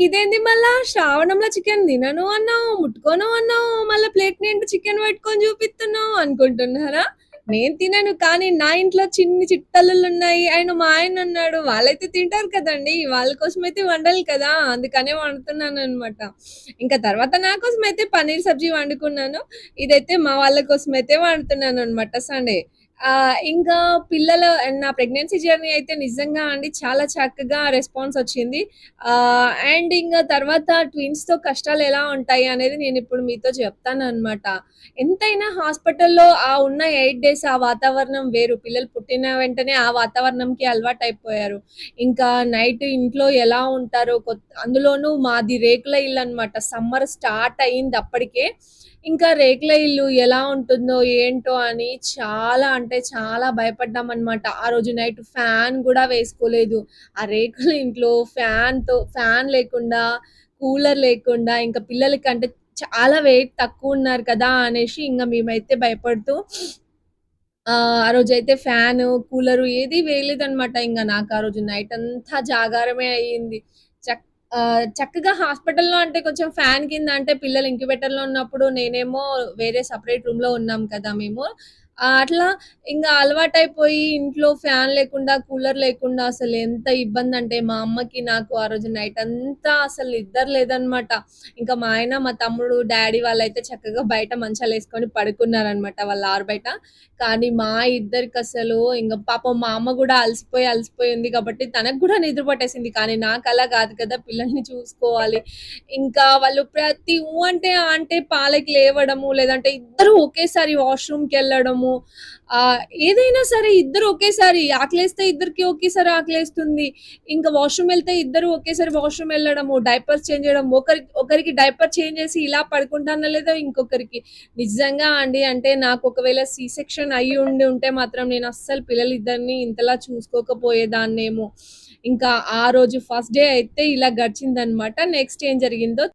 గిదేంది మళ్ళా శ్రావణంలో చికెన్ తినను అన్నావు, ముట్టుకోను అన్నావు, మళ్ళీ ప్లేట్ నిండా చికెన్ పెట్టుకొని చూపిస్తున్నావు అనుకుంటున్నారా? నేను తినను కానీ నా ఇంట్లో చిన్ని చిట్టల్లులున్నాయి. ఆయన మా ఆయన అన్నాడు వాళ్ళైతే తింటారు కదండీ! వాళ్ళ కోసం అయితే వండాలి కదా! అందుకనే వండుతున్నాను అనమాట ఇంకా తర్వాత నా అయితే పన్నీర్ సబ్జీ వండుకున్నాను. ఇదైతే మా వాళ్ళ కోసం అయితే వండుతున్నాను అనమాట సండే. ఇంకా పిల్లలు నా ప్రెగ్నెన్సీ జర్నీ అయితే నిజంగా అండి చాలా చక్కగా రెస్పాన్స్ వచ్చింది. అండ్ ఇంకా తర్వాత ట్విన్స్‌తో కష్టాలు ఎలా ఉంటాయి అనేది నేను ఇప్పుడు మీతో చెప్తాను అనమాట ఎంతైనా హాస్పిటల్‌లో ఆ ఉన్న ఎయిట్ డేస్ ఆ వాతావరణం వేరు. పిల్లలు పుట్టిన వెంటనే ఆ వాతావరణంకి అలవాటు అయిపోయారు ఇంకా నైట్ ఇంట్లో ఎలా ఉంటారో కొత్త అందులోనూ మాది రేకుల ఇల్లు అనమాట సమ్మర్ స్టార్ట్ అయింది అప్పటికే. ఇంకా రేకుల ఇల్లు ఎలా ఉంటుందో ఏంటో అని చాలా అంటే చాలా భయపడ్డాం అనమాట ఆ రోజు నైట్ ఫ్యాన్ కూడా వేసుకోలేదు. ఆ రేకుల ఇంట్లో ఫ్యాన్‌తో ఫ్యాన్ లేకుండా, కూలర్ లేకుండా ఇంకా పిల్లలకంటే చాలా వెయిట్ తక్కువ ఉన్నారు కదా! అనేసి ఇంకా మేమైతే భయపడుతూ ఆ ఆ రోజైతే ఫ్యాన్ కూలరు ఏది వేయలేదనమాట. ఇంకా నాకు ఆ రోజు నైట్ అంతా జాగారమే అయింది. చక్క చక్కగా హాస్పిటల్‌లో అంటే కొంచెం ఫ్యాన్ కింద అంటే పిల్లలు ఇంక్యుబేటర్‌లో ఉన్నప్పుడు నేనేమో వేరే సెపరేట్ రూమ్‌లో ఉన్నాం కదా మేము. అట్లా ఇంకా అలవాటైపోయి ఇంట్లో ఫ్యాన్ లేకుండా, కూలర్ లేకుండా అసలు ఎంత ఇబ్బంది అంటే మా అమ్మకి, నాకు ఆ రోజు నైట్ అంతా అసలు నిద్ర లేదనమాట. ఇంకా మా ఆయన, మా తమ్ముడు, డాడీ వాళ్ళైతే చక్కగా బయట మంచాలేసుకొని పడుకున్నారనమాట వాళ్ళ ఆరుబయట. కానీ మా ఇద్దరికి అసలు ఇంకా పాపం మా అమ్మ కూడా అలసిపోయి, అలసిపోయింది కాబట్టి తనకు కూడా నిద్ర పట్టేసింది. కానీ అలా కాదు కదా! పిల్లల్ని చూసుకోవాలి. ఇంకా వాళ్ళు ప్రతి ఊ అంటే ఆ అంటే పాలకి లేవడము, లేదంటే ఇద్దరు ఒకేసారి వాష్‌రూమ్‌కెళ్ళడము. ఆ ఏదైనా సరే ఇద్దరు ఒకేసారి ఆకలేస్తే ఇద్దరికి ఒకేసారి ఆకలేస్తుంది. ఇంకా వాష్‌రూమ్ వెళ్తే ఇద్దరు ఒకేసారి వాష్‌రూమ్ వెళ్ళడము డైపర్స్ చేంజ్ చేయడం. ఒకరికి ఒకరికి డైపర్ చేంజ్ చేసి ఇలా పడుకుంటానో లేదో ఇంకొకరికి నిజంగా అండి అంటే నాకు ఒకవేళ సి సెక్షన్ అయ్యి ఉండి ఉంటే మాత్రం నేను అస్సలు పిల్లలిద్దరిని ఇంతలా చూసుకోకపోయేదాన్నేమో. ఇంకా ఆ రోజు ఫస్ట్ డే అయితే ఇలా గడిచిందనమాట. నెక్స్ట్ ఏం జరిగిందో